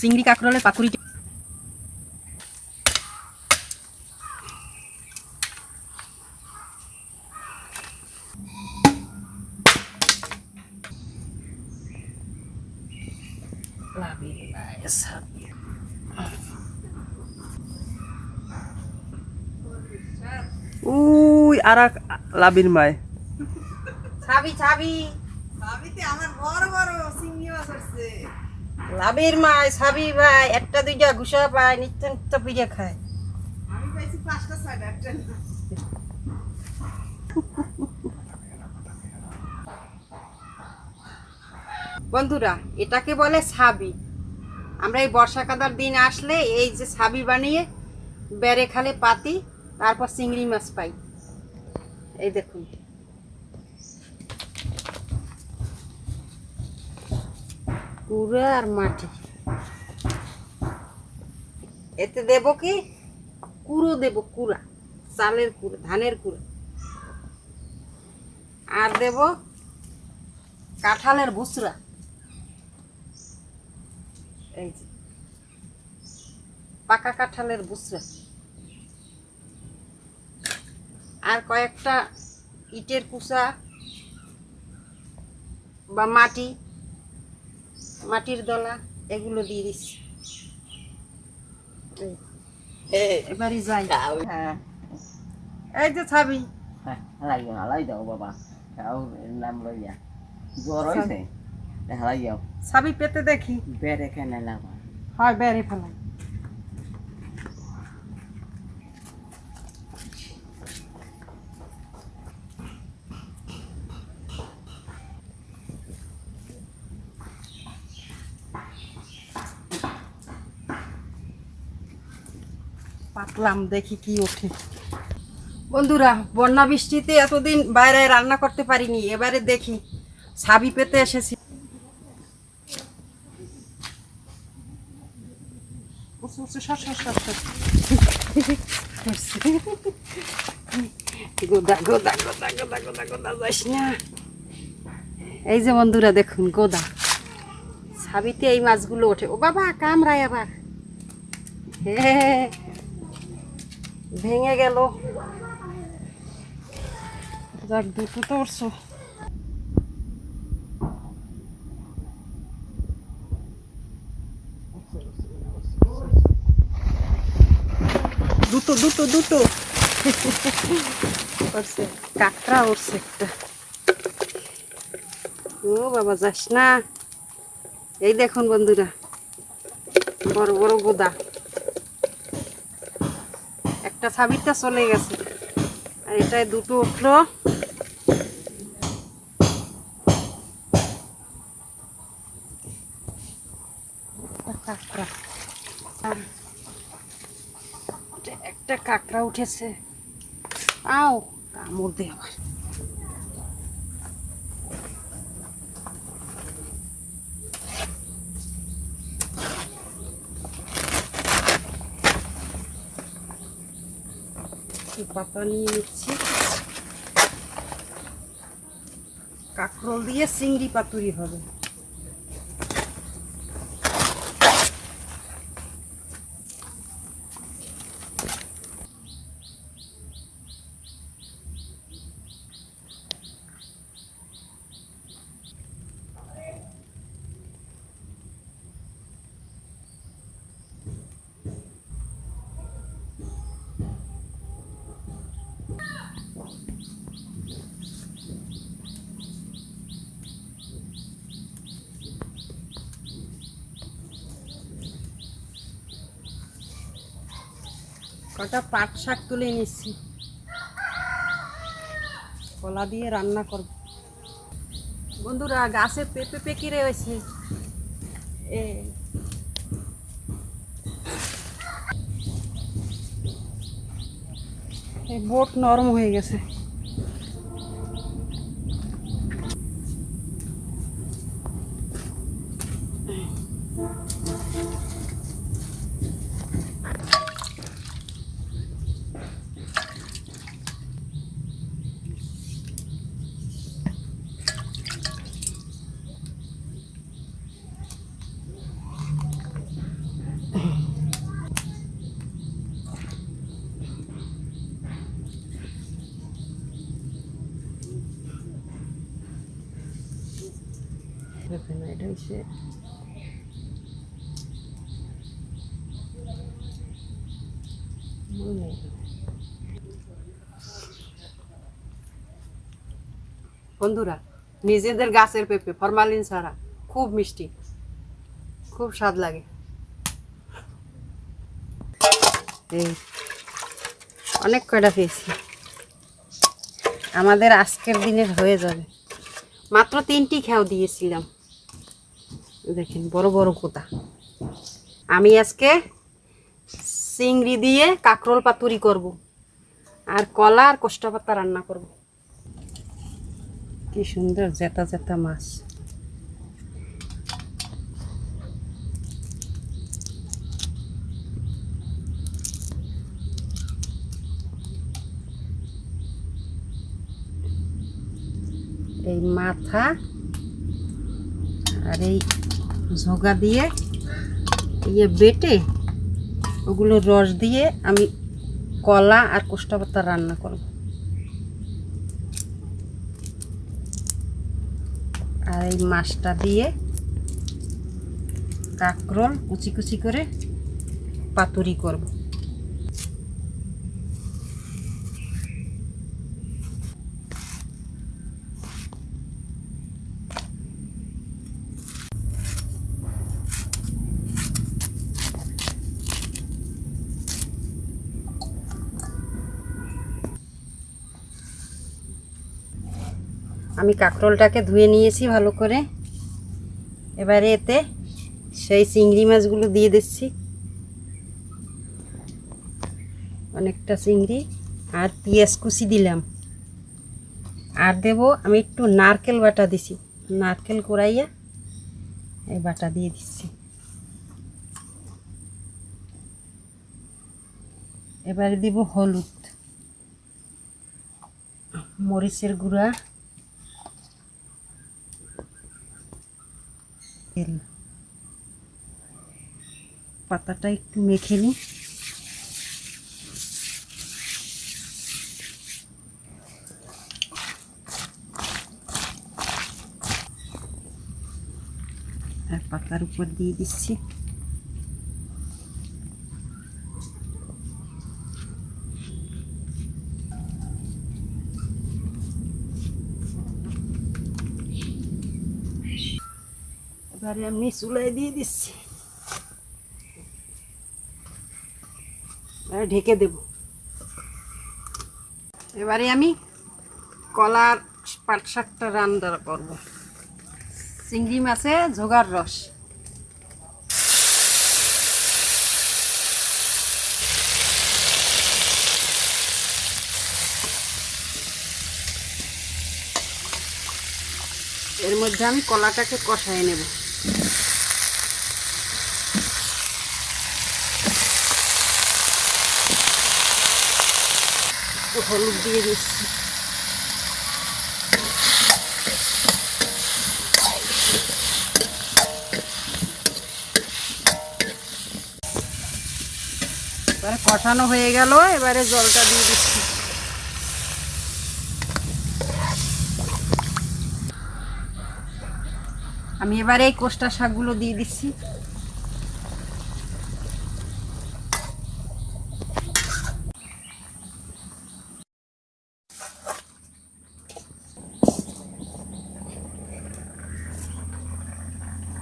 চিংড়ি কাঁকরোলের পাতুরি we are এক লাবির মায় ছাবি ছাবি ভাবিতে আমার বড় বড় চিংড়ি মাছ হচ্ছে লাভের মাছ ছাবি ভাই একটা দুইটা ঘুষা পায় নিত্য নিত্য পিঠে খায়। আমি পাইছি পাঁচটা ছয়টা একটা বন্ধুরা এটাকে বলে সাবি। আমরা এই বর্ষা কাদার দিন আসলে এই যে সাবি বানিয়ে বেড়ে খালে পাতি তারপর চিংড়ি মাছ পাই। এই দেখুন। কুড়া আর মাটি। এতে দেব কি? কুড়ো দেব, কুড়া। চালের কুড়া, ধানের কুড়া। আর দেব কাঁঠালের বুসরা এই যে, পাকা কাঁঠালের বুসরা আর কয়েকটা ইটের কুসা বা মাটি মাটির দলা এগুলো দিয়ে দিচ্ছি। এবারে যাই। হ্যাঁ। এই যে ছাবি। যাও হালাই দাও বাবা। খাও নাম লইয়া। জ্বর হয়েছে হালাই যাও ছাবি পেতে দেখি। বেড়ে কেন লাগা হয় বেড়ে ফেলাই পাতলাম দেখি কি ওঠে। বন্ধুরা, বন্যা বৃষ্টিতে এতদিন বাইরে রান্না করতে পারিনি, এবারে দেখি, ছাবি পেতে এসেছি। এই যে বন্ধুরা, দেখুন, গোদা। ছাবিতে এই মাছগুলো ওঠে। ও বাবা, কামড়ায় আবার। হে। ভেঙে গেল। যাক, দুটো তো উঠছো দুটো দুটো দুটো। উঠছে কাঁকড়া উঠছে একটা। ও বাবা, যাস না। এই দেখুন বন্ধুরা, বড় বড় গোদা। একটা ছাবিটা চলে গেছে। আর এটায় দুটো উঠল। কাঁকড়া একটা কাঁকড়া উঠেছে। আও, কামড় দে একটু পাতা নিয়ে নিচ্ছি। কাঁকরোল দিয়ে চিংড়ি পাতুরি হবে। কটা পাট শাক তুলে নিচ্ছি কলা দিয়ে রান্না করব। বন্ধুরা, গাছে পেঁপে পেকে রয়েছে। এ। বোট নরম হয়ে গেছে। হচ্ছে। বন্ধুরা, নিজেদের গাছের পেঁপে, ফরমালিন ছাড়া খুব মিষ্টি, খুব স্বাদ লাগে। এই, অনেক কয়টা পেয়েছি। আমাদের আজকের দিনের হয়ে যাবে। মাত্র তিনটি খেয়াও দিয়েছিলাম। দেখেন, বড় বড় কোতা। আমি আজকে চিংড়ি দিয়ে কাঁকরোল পাতুরি করব। আর কলা আর কোষ্টা পাতা রান্না করব। কি সুন্দর জেতা জেতা মাছ। এই মাথা আর এই ঝোগা দিয়ে ইয়ে বেটে ওগুলো রস দিয়ে আমি কলা আর কোষ্টা পাতা রান্না করব। আর এই মাছটা দিয়ে কাঁকরোল কুচি কুচি করে পাতুরি করব। আমি কাঁকরোলটাকে ধুয়ে নিয়েছি ভালো করে। এবারে এতে সেই চিংড়ি মাছগুলো দিয়ে দিচ্ছি। অনেকটা চিংড়ি আর পেঁয়াজ কুচি দিলাম। আর দেব আমি একটু নারকেল বাটা দিছি। নারকেল কোড়াইয়া এই বাটা দিয়ে দিচ্ছি। এবারে দিব হলুদ, মরিচের গুঁড়া। তেল। পাতাটা একটু মেখে নি। আর পাতার উপর দিয়ে দিচ্ছি। এবারে আমি চুলায় দিয়ে দিচ্ছি। ঢেকে দেব। এবারে আমি কলার পাট শাকটা রান্না করব। চিংড়ি মাছে ঝোগার রস। এর মধ্যে আমি কলাটাকে কষায় নেব। হলুদ দিয়ে দিচ্ছি। এবারে কষানো হয়ে গেল, এবারে জলটা দিয়ে দিচ্ছি। আমি এবারে এই কোষ্টা শাকগুলো দিয়ে দিচ্ছি।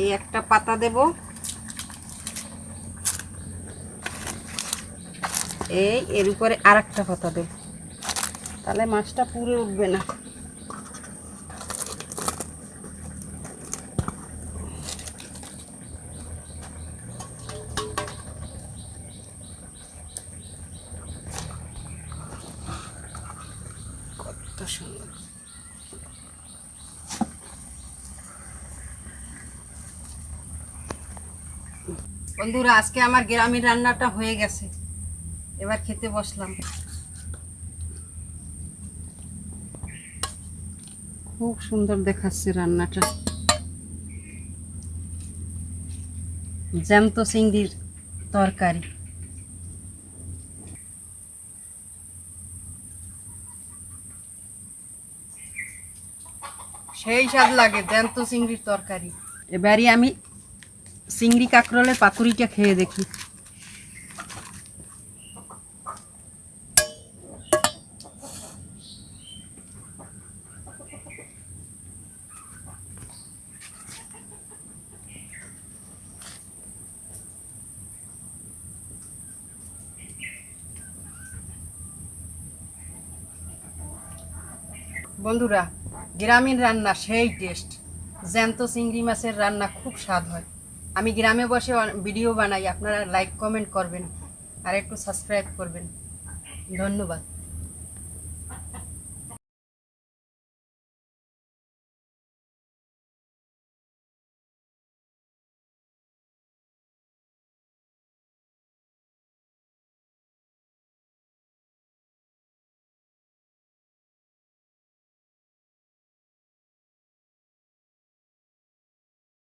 এই একটা পাতা দেব। এই এর উপরে আর একটা পাতা দেব। তাহলে মাছটা পুড়ে উঠবে না কত সুন্দর বন্ধুরা, আজকে আমার গ্রামের রান্নাটা হয়ে গেছে। এবার খেতে বসলাম। খুব সুন্দর দেখাচ্ছে রান্নাটা। জ্যান্ত চিংড়ির তরকারি। সেই স্বাদ লাগে, জ্যান্ত চিংড়ির তরকারি। এবারে আমি চিংড়ি কাঁকরোলের পাতুরিটা খেয়ে দেখি। বন্ধুরা, গ্রামীণ রান্না সেই টেস্ট জ্যান্ত চিংড়ি মাছের রান্না খুব স্বাদ হয়। আমি গ্রামে বসে ভিডিও বানাই আপনারা লাইক কমেন্ট করবেন আর একটু সাবস্ক্রাইব করবেন। ধন্যবাদ।